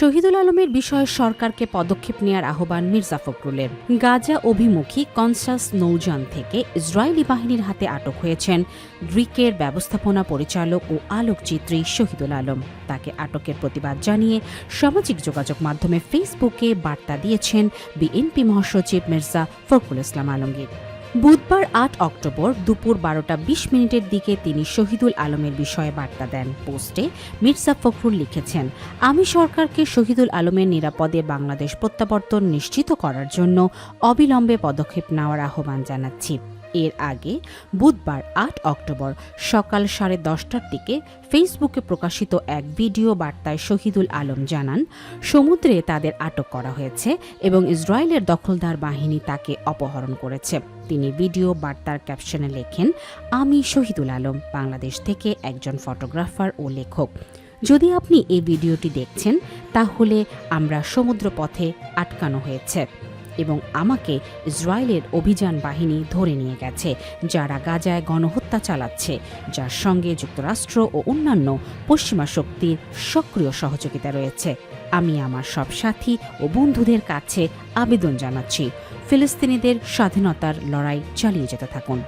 শহীদুল আলমের বিষয়ে সরকারকে পদক্ষেপ নেওয়ার আহ্বান মির্জা ফখরুলের। গাজা অভিমুখী কনসাস নৌযান থেকে ইসরায়েলি বাহিনীর হাতে আটক হয়েছেন গ্রিকের ব্যবস্থাপনা পরিচালক ও আলোকচিত্রী শহীদুল আলম। তাকে আটকের প্রতিবাদ জানিয়ে সামাজিক যোগাযোগ মাধ্যমে ফেসবুকে বার্তা দিয়েছেন বিএনপি মহাসচিব মির্জা ফখরুল ইসলাম আলমগীর। বুধবার আট অক্টোবর দুপুর বারোটা বিশ মিনিটের দিকে তিনি শহীদুল আলমের বিষয়ে বার্তা দেন। পোস্টে মির্জা ফখরুল লিখেছেন, আমি সরকারকে শহীদুল আলমের নিরাপদে বাংলাদেশ প্রত্যাবর্তন নিশ্চিত করার জন্য অবিলম্বে পদক্ষেপ নেওয়ার আহ্বান জানাচ্ছি। এর আগে বুধবার আট অক্টোবর সকাল সাড়ে দশটার দিকে ফেসবুকে প্রকাশিত এক ভিডিও বার্তায় শহীদুল আলম জানান, সমুদ্রে তাদের আটক করা হয়েছে এবং ইসরায়েলের দখলদার বাহিনী তাকে অপহরণ করেছে। তিনি ভিডিও বার্তার ক্যাপশনে লেখেন, আমি শহীদুল আলম, বাংলাদেশ থেকে একজন ফটোগ্রাফার ও লেখক। যদি আপনি এই ভিডিওটি দেখছেন, তাহলে আমরা সমুদ্রপথে আটকানো হয়েছে। এবং আমাকে ইসরায়েলের অভিযান বাহিনী ধরে নিয়ে গেছে, যারা গাজায় গণহত্যা চালাচ্ছে, যার সঙ্গে যুক্তরাষ্ট্র ও অন্যান্য পশ্চিমা শক্তির সক্রিয় সহযোগিতা রয়েছে। আমি আমার সব সাথী ও বন্ধুদের কাছে আবেদন জানাচ্ছি। ফিলিস্তিনিদের স্বাধীনতার লড়াই চালিয়ে যেতে থাকুন।